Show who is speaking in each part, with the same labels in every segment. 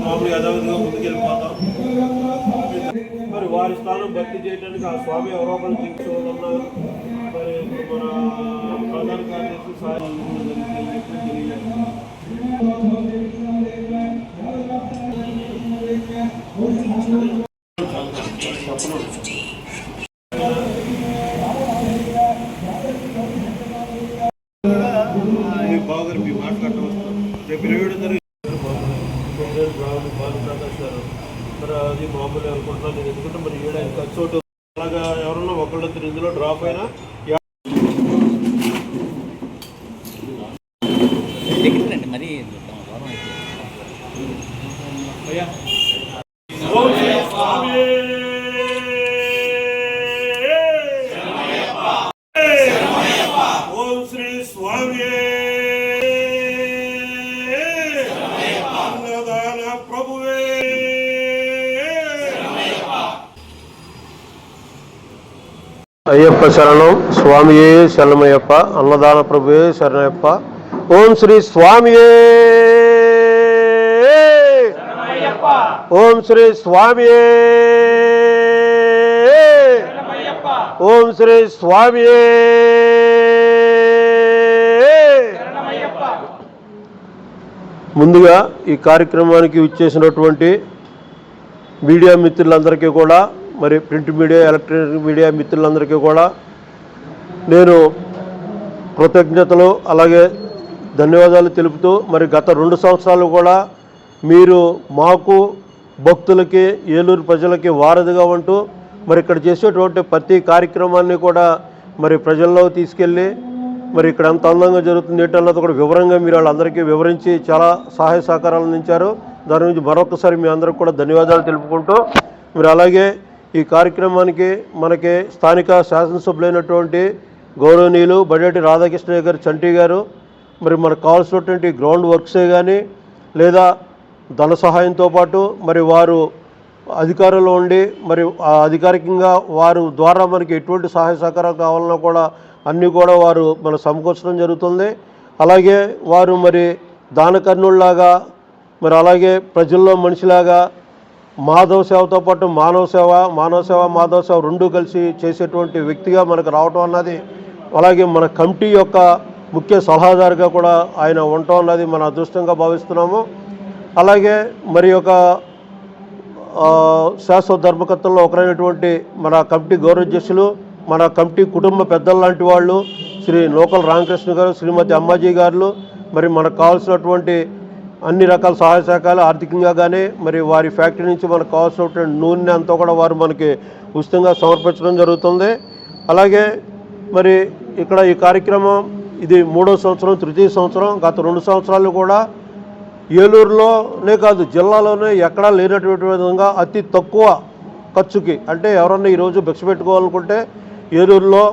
Speaker 1: మామూలు యథావిధిగా ముందుకెళ్ళిపోతాం. మరి వారి స్థానం భర్తీ చేయడానికి ఆ స్వామి ఎవరో ఒకరు తీసుకున్నారు మరి ఇప్పుడు మన ప్రధాన కార్యదర్శి సాయం జరుగుతుంది అని చెప్పి తెలియజేస్తున్నాం. మీ బావగారు మీ మాట్లాడటం వస్తాం రేపు ఇరవై ఏడు తారీఖు రావులు బాలప్రకాష్ గారు మరి అది మామూలు అనుకుంటున్నాను నేను ఎందుకంటే మరి ఏడాది ఖర్చు ఒకటి అలాగా ఎవరన్నా ఒకళ్ళిద్దరు అయ్యప్ప శరణం స్వామియే శరణమయ్యప్ప అన్నదాన ప్రభువే శరణయ్యప్ప ఓం శ్రీ స్వామియే! ఓం శ్రీ స్వామియే! ఓం శ్రీ స్వామియే! ముందుగా ఈ కార్యక్రమానికి ఇచ్చేసినటువంటి మీడియా మిత్రులందరికీ కూడా మరి ప్రింట్ మీడియా ఎలక్ట్రానిక్ మీడియా మిత్రులందరికీ కూడా నేను కృతజ్ఞతలు అలాగే ధన్యవాదాలు తెలుపుతూ మరి గత రెండు సంవత్సరాలు కూడా మీరు మాకు భక్తులకి ఏలూరు ప్రజలకి వారధిగా ఉంటూ మరి ఇక్కడ చేసేటువంటి ప్రతి కార్యక్రమాన్ని కూడా మరి ప్రజల్లో తీసుకెళ్ళి మరి ఇక్కడ ఎంత అందంగా జరుగుతుంది ఏంటన్నది కూడా వివరంగా మీరు వాళ్ళందరికీ వివరించి చాలా సహాయ సహకారాలు అందించారు. దాని గురించి మరొకసారి మీ అందరికి కూడా ధన్యవాదాలు తెలుపుకుంటూ మరి అలాగే ఈ కార్యక్రమానికి మనకి స్థానిక శాసనసభ్యులైనటువంటి గౌరవనీయులు బడేటి రాధాకృష్ణ గారు చంటి గారు మరి మనకు కావాల్సినటువంటి గ్రౌండ్ వర్క్సే కానీ లేదా ధన సహాయంతో పాటు మరి వారు అధికారంలో ఉండి మరి ఆ అధికారికంగా వారు ద్వారా మనకి ఎటువంటి సహాయ సహకారం కావాలన్నా కూడా అన్నీ కూడా వారు మన సమకూర్చడం జరుగుతుంది. అలాగే వారు మరి దానకర్ణుల్లాగా మరి అలాగే ప్రజల్లో మనిషిలాగా మాధవ సేవతో పాటు మానవ సేవ మానవ సేవ మాధవ సేవ రెండూ కలిసి చేసేటువంటి వ్యక్తిగా మనకు రావటం అన్నది అలాగే మన కమిటీ యొక్క ముఖ్య సలహాదారుగా కూడా ఆయన ఉండటం అన్నది మన అదృష్టంగా భావిస్తున్నాము. అలాగే మరి ఒక శాశ్వత ధర్మకర్తల్లో ఒకరైనటువంటి మన కమిటీ గౌరవాధ్యక్షులు మన కమిటీ కుటుంబ పెద్దల లాంటి వాళ్ళు శ్రీ లోకల్ రామకృష్ణ గారు శ్రీమతి అమ్మాజీ గారు మరి మనకు కావాల్సినటువంటి అన్ని రకాల సహాయ సహకారాలు ఆర్థికంగా కానీ మరి వారి ఫ్యాక్టరీ నుంచి మనకు కావాల్సినటువంటి నూనె అంతా కూడా వారు మనకి ఉచితంగా సమర్పించడం జరుగుతుంది. అలాగే మరి ఇక్కడ ఈ కార్యక్రమం ఇది మూడో సంవత్సరం తృతీయ సంవత్సరం గత రెండు సంవత్సరాలు కూడా ఏలూరులోనే కాదు జిల్లాలోనే ఎక్కడా లేనటువంటి విధంగా అతి తక్కువ ఖర్చుకి అంటే ఎవరన్నా ఈరోజు భిక్ష పెట్టుకోవాలనుకుంటే ఏలూరులో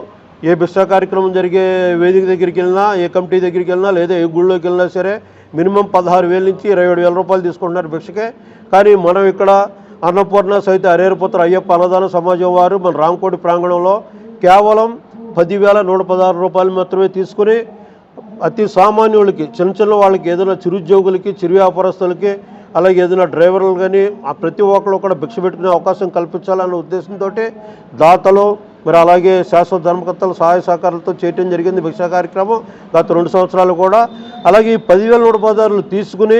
Speaker 1: ఏ భిక్ష కార్యక్రమం జరిగే వేదిక దగ్గరికి వెళ్ళినా ఏ కమిటీ దగ్గరికి వెళ్ళినా లేదా ఏ గుళ్ళోకి వెళ్ళినా సరే మినిమం పదహారు వేల నుంచి ఇరవై ఏడు వేల రూపాయలు తీసుకుంటున్నారు భిక్షకే. కానీ మనం ఇక్కడ అన్నపూర్ణ సహిత హరేరపుత్ర అయ్యప్ప అన్నదాన సమాజం వారు మన రామకోటి ప్రాంగణంలో కేవలం పదివేల నూట పదహారు రూపాయలు మాత్రమే తీసుకుని అతి సామాన్యులకి చిన్న చిన్న వాళ్ళకి ఏదైనా చిరుద్యోగులకి చిరు వ్యాపారస్తులకి అలాగే ఏదైనా డ్రైవర్లు కానీ ఆ ప్రతి ఒక్కరు కూడా భిక్ష పెట్టుకునే అవకాశం కల్పించాలన్న ఉద్దేశంతో దాతలు మరి అలాగే శాశ్వత ధర్మకర్తల సహాయ సహకారాలతో చేయటం జరిగింది భిక్షా కార్యక్రమం గత రెండు సంవత్సరాలు కూడా. అలాగే ఈ పదివేల నూట పదార్లు తీసుకుని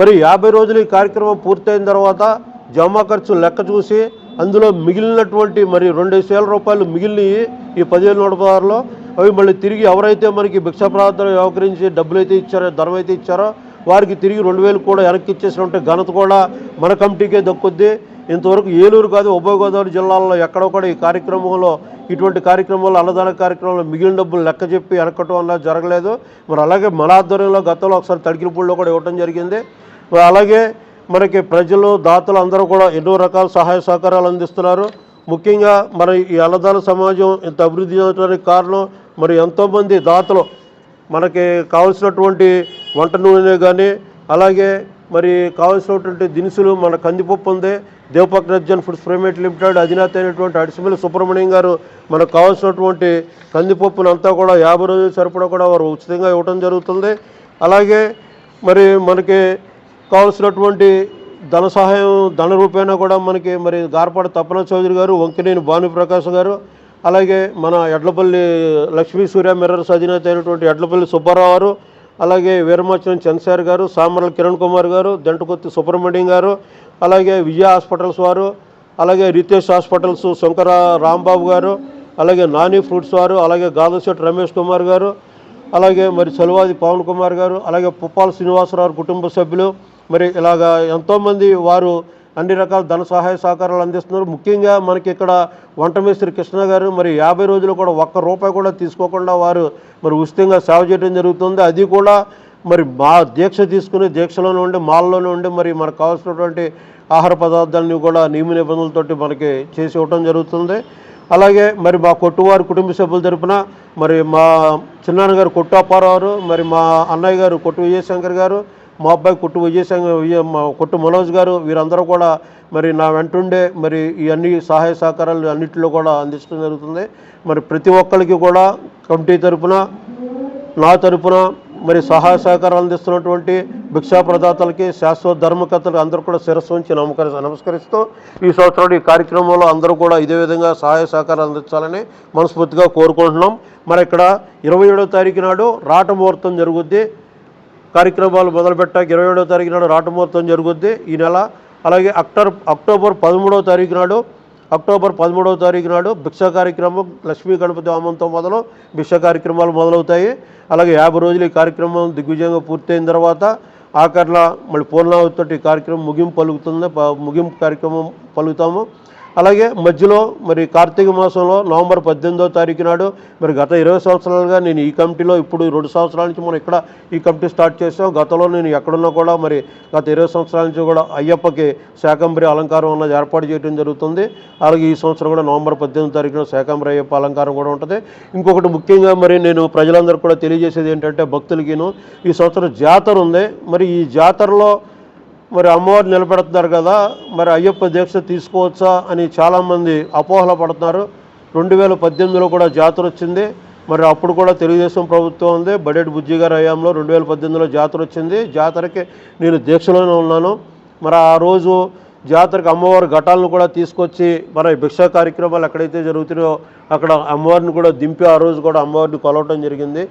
Speaker 1: మరి యాభై రోజులు ఈ కార్యక్రమం పూర్తయిన తర్వాత జమా ఖర్చు లెక్క చూసి అందులో మిగిలినటువంటి మరి రెండేసి వేల రూపాయలు మిగిలినవి ఈ పదివేల నూట పదార్లో అవి మళ్ళీ తిరిగి ఎవరైతే మనకి భిక్షా ప్రార్థన వ్యవహరించి డబ్బులు అయితే ఇచ్చారో ధనం అయితే ఇచ్చారో వారికి తిరిగి రెండు వేలు కూడా వెనక్కి ఇచ్చేసినటువంటి ఘనత కూడా మన కమిటీకే దక్కుద్ది. ఇంతవరకు ఏలూరు కాదు ఉభయ గోదావరి జిల్లాల్లో ఎక్కడ కూడా ఈ కార్యక్రమంలో ఇటువంటి కార్యక్రమాల్లో అన్నదాన కార్యక్రమంలో మిగిలిన డబ్బులు లెక్క చెప్పి వెనకటం అన్నది జరగలేదు. మరి అలాగే మన ఆధ్వర్యంలో గతంలో ఒకసారి తడికిరిపూడిలో కూడా ఇవ్వటం జరిగింది. మరి అలాగే మనకి ప్రజలు దాతలు అందరూ కూడా ఎన్నో రకాల సహాయ సహకారాలు అందిస్తున్నారు. ముఖ్యంగా మరి ఈ అన్నదాన సమాజం ఇంత అభివృద్ధి చెందడానికి కారణం మరి ఎంతోమంది దాతలు మనకి కావాల్సినటువంటి వంట నూనె కానీ అలాగే మరి కావలసినటువంటి దినుసులు మన కందిపప్పు ఉంది దేవపక్ రజ్జన్ ఫుడ్స్ ప్రైవేట్ లిమిటెడ్ అధినేత అయినటువంటి అడిసిమల్లి సుబ్రహ్మణ్యం గారు మనకు కావాల్సినటువంటి కందిపప్పును అంతా కూడా యాభై రోజులు సరిపడా కూడా వారు ఉచితంగా ఇవ్వడం జరుగుతుంది. అలాగే మరి మనకి కావలసినటువంటి ధన సహాయం ధన రూపేణ కూడా మనకి మరి గార్పాడ తప్పన చౌదరి గారు వంకినేని భానుప్రకాష్ గారు అలాగే మన ఎడ్లపల్లి లక్ష్మీ సూర్య మిర్రర్స్ అధినేత అయినటువంటి ఎడ్లపల్లి సుబ్బారావు గారు అలాగే వీరమాచలం చంద్రశేఖర్ గారు సామర్ల కిరణ్ కుమార్ గారు దంటకొత్తి సుబ్రహ్మణ్యం గారు అలాగే విజయ హాస్పిటల్స్ వారు అలాగే రితేష్ హాస్పిటల్స్ శంకర రాంబాబు గారు అలాగే నాని ఫ్రూట్స్ వారు అలాగే గాదశెట్టి రమేష్ కుమార్ గారు అలాగే మరి చలువాది పవన్ కుమార్ గారు అలాగే పుప్పాల శ్రీనివాసరావు కుటుంబ సభ్యులు మరి ఇలాగా ఎంతోమంది వారు అన్ని రకాల ధన సహాయ సహకారాలు అందిస్తున్నారు. ముఖ్యంగా మనకి ఇక్కడ వంటమేశ్వరి కృష్ణ గారు మరి యాభై రోజులు కూడా ఒక్క రూపాయి కూడా తీసుకోకుండా వారు మరి ఉచితంగా సేవ చేయడం జరుగుతుంది. అది కూడా మరి మా దీక్ష తీసుకుని దీక్షలోనే ఉండి మాల్లోనే ఉండి మరి మనకు కావాల్సినటువంటి ఆహార పదార్థాలని కూడా నియమ నిబంధనలతోటి మనకి చేసి ఇవ్వటం జరుగుతుంది. అలాగే మరి మా కొట్టువారి కుటుంబ సభ్యుల తరపున మరి మా చిన్నాన్న గారు కొట్టు అప్పారావు మరి మా అన్నయ్య గారు కొట్టు విజయశంకర్ గారు మా అబ్బాయి కొట్టు విజయసాయి విజయ మా కొట్టు మనోజ్ గారు వీరందరూ కూడా మరి నా వెంటుండే మరి ఈ అన్ని సహాయ సహకారాలు అన్నింటిలో కూడా అందించడం జరుగుతుంది. మరి ప్రతి ఒక్కరికి కూడా కమిటీ తరపున నా తరపున మరి సహాయ సహకారాలు అందిస్తున్నటువంటి భిక్షా ప్రదాతలకి శాశ్వత ధర్మకర్తలకు అందరూ కూడా శిరస్సు ఉంచి నమస్కరి నమస్కరిస్తూ ఈ సంవత్సరం ఈ కార్యక్రమంలో అందరూ కూడా ఇదే విధంగా సహాయ సహకారాలు అందించాలని మనస్ఫూర్తిగా కోరుకుంటున్నాం. మరి ఇక్కడ ఇరవై ఏడవ తారీఖు నాడు రాట ముహూర్తం జరుగుద్ది. కార్యక్రమాలు మొదలుపెట్టాక ఇరవై ఏడవ తారీఖు నాడు రాటమూర్తం జరుగుద్ది. ఈ నెల అలాగే అక్టోబర్ అక్టోబర్ పదమూడవ తారీఖు నాడు అక్టోబర్ పదమూడవ తారీఖు నాడు భిక్ష కార్యక్రమం లక్ష్మీ గణపతి హోమంతో మొదలు భిక్ష కార్యక్రమాలు మొదలవుతాయి. అలాగే యాభై రోజులు ఈ కార్యక్రమం దిగ్విజయంగా పూర్తయిన తర్వాత ఆఖర్ల మళ్ళీ పూర్ణావతితో ఈ కార్యక్రమం ముగింపు పలుకుతుంది. ప- ముగింపు కార్యక్రమం పలుకుతాము. అలాగే మధ్యలో మరి కార్తీక మాసంలో నవంబర్ పద్దెనిమిదో తారీఖు నాడు మరి గత ఇరవై సంవత్సరాలుగా నేను ఈ కమిటీలో ఇప్పుడు రెండు సంవత్సరాల నుంచి మనం ఇక్కడ ఈ కమిటీ స్టార్ట్ చేసాం గతంలో నేను ఎక్కడున్నా కూడా మరి గత ఇరవై సంవత్సరాల నుంచి కూడా అయ్యప్పకి శాకంబరి అలంకారం అన్నది ఏర్పాటు చేయడం జరుగుతుంది. అలాగే ఈ సంవత్సరం కూడా నవంబర్ పద్దెనిమిది తారీఖున శాకంబరి అయ్యప్ప అలంకారం కూడా ఉంటుంది. ఇంకొకటి ముఖ్యంగా మరి నేను ప్రజలందరూ కూడా తెలియజేసేది ఏంటంటే భక్తులకిను ఈ సంవత్సరం జాతర ఉంది. మరి ఈ జాతరలో మరి అమ్మవారు నిలబెడుతున్నారు కదా మరి అయ్యప్ప దీక్ష తీసుకోవచ్చా అని చాలామంది అపోహలు పడుతున్నారు. రెండు వేల పద్దెనిమిదిలో కూడా జాతర వచ్చింది. మరి అప్పుడు కూడా తెలుగుదేశం ప్రభుత్వం ఉంది. బడేటి బుజ్జి గారి హయాంలో రెండు వేల పద్దెనిమిదిలో జాతర వచ్చింది. జాతరకి నేను దీక్షలోనే ఉన్నాను. మరి ఆ రోజు జాతరకు అమ్మవారి ఘటాలను కూడా తీసుకొచ్చి మన భిక్షా కార్యక్రమాలు ఎక్కడైతే జరుగుతున్నాయో అక్కడ అమ్మవారిని కూడా దింపి ఆ రోజు కూడా అమ్మవారిని కొలవటం జరిగింది.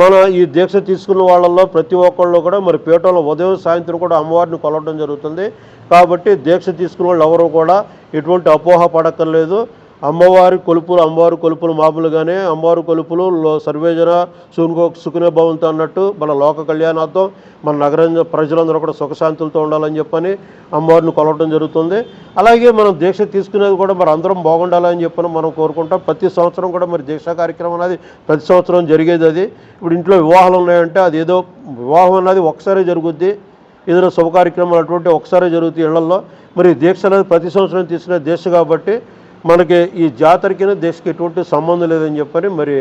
Speaker 1: మన ఈ దీక్ష తీసుకున్న వాళ్ళల్లో ప్రతి ఒక్కళ్ళు కూడా మరి పీఠంలో ఉదయం సాయంత్రం కూడా అమ్మవారిని కొలవడం జరుగుతుంది. కాబట్టి దీక్ష తీసుకున్న వాళ్ళు ఎవరు కూడా ఎటువంటి అపోహ పడక్కర్లేదు. అమ్మవారి కొలుపులు అమ్మవారి కొలుపులు మామూలుగానే అమ్మవారి కొలుపులు సర్వేజన సుఖ సుఖనే భవంతో అన్నట్టు మన లోక కళ్యాణార్థం మన నగరం ప్రజలందరూ కూడా సుఖశాంతులతో ఉండాలని చెప్పని అమ్మవారిని కొలవడం జరుగుతుంది. అలాగే మనం దీక్ష తీసుకునేది కూడా మరి అందరం బాగుండాలని చెప్పని మనం కోరుకుంటాం. ప్రతి సంవత్సరం కూడా మరి దీక్ష కార్యక్రమం అనేది ప్రతి సంవత్సరం జరిగేది అది. ఇప్పుడు ఇంట్లో వివాహాలు ఉన్నాయంటే అది ఏదో వివాహం అన్నది ఒకసారి జరుగుద్ది. ఏదైనా శుభ కార్యక్రమాలు అటువంటి ఒకసారి జరుగుతాయి ఇళ్ళలో మరి దీక్ష అనేది ప్రతి సంవత్సరం తీసుకునే దీక్ష కాబట్టి మనకి ఈ జాతరకి దేశకి ఎటువంటి సంబంధం లేదని చెప్పని మరి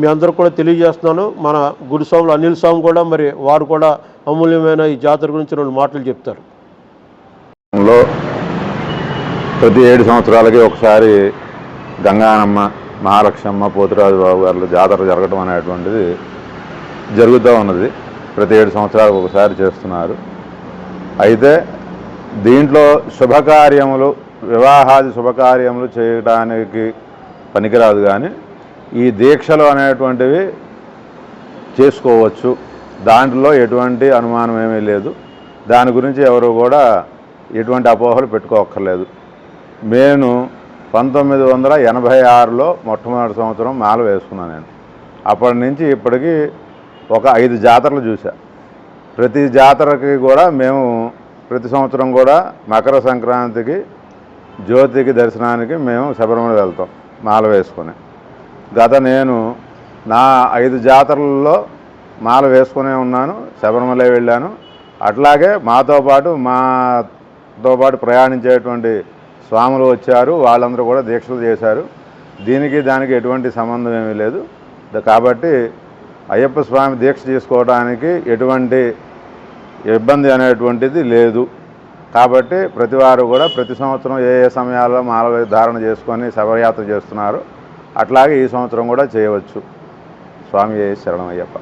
Speaker 1: మీ అందరూ కూడా తెలియజేస్తున్నాను. మన గురుస్వాములు అనిల్ స్వామి కూడా మరి వారు కూడా అమూల్యమైన ఈ జాతర గురించి రెండు మాటలు చెప్తారు.
Speaker 2: ప్రతి ఏడు సంవత్సరాలకి ఒకసారి గంగానమ్మ మహాలక్ష్మమ్మ పోతురాజు బాబు గారు జాతర జరగడం అనేటువంటిది జరుగుతూ ఉన్నది. ప్రతి ఏడు సంవత్సరాలకు ఒకసారి చేస్తున్నారు. అయితే దీంట్లో శుభకార్యములు వివాహాది శుభకార్యములు చేయడానికి పనికిరాదు కానీ ఈ దీక్షలు అనేటువంటివి చేసుకోవచ్చు. దాంట్లో ఎటువంటి అనుమానం ఏమీ లేదు. దాని గురించి ఎవరు కూడా ఎటువంటి అపోహలు పెట్టుకోక్కర్లేదు. నేను పంతొమ్మిది వందల ఎనభై ఆరులో మొట్టమొదటి సంవత్సరం మాల వేసుకున్నాను నేను. అప్పటి నుంచి ఇప్పటికీ ఒక ఐదు జాతరలు చూసా ప్రతి జాతరకి కూడా మేము ప్రతి సంవత్సరం కూడా మకర సంక్రాంతికి జ్యోతికి దర్శనానికి మేము శబరిమల వెళ్తాం మాల వేసుకొని. గత నేను నా ఐదు జాతరలలో మాల వేసుకునే ఉన్నాను శబరిమల వెళ్ళాను. అట్లాగే మాతో పాటు మాతో పాటు ప్రయాణించేటువంటి స్వాములు వచ్చారు వాళ్ళందరూ కూడా దీక్షలు చేశారు. దీనికి దానికి ఎటువంటి సంబంధం ఏమీ లేదు. కాబట్టి అయ్యప్ప స్వామి దీక్ష చేసుకోవడానికి ఎటువంటి ఇబ్బంది అనేటువంటిది లేదు. కాబట్టి ప్రతి వారు కూడా ప్రతి సంవత్సరం ఏ ఏ సమయాల్లో మాల ధారణ చేసుకొని శవయాత్ర చేస్తున్నారు. అట్లాగే ఈ సంవత్సరం కూడా చేయవచ్చు. స్వామి శరణం అయ్యప్ప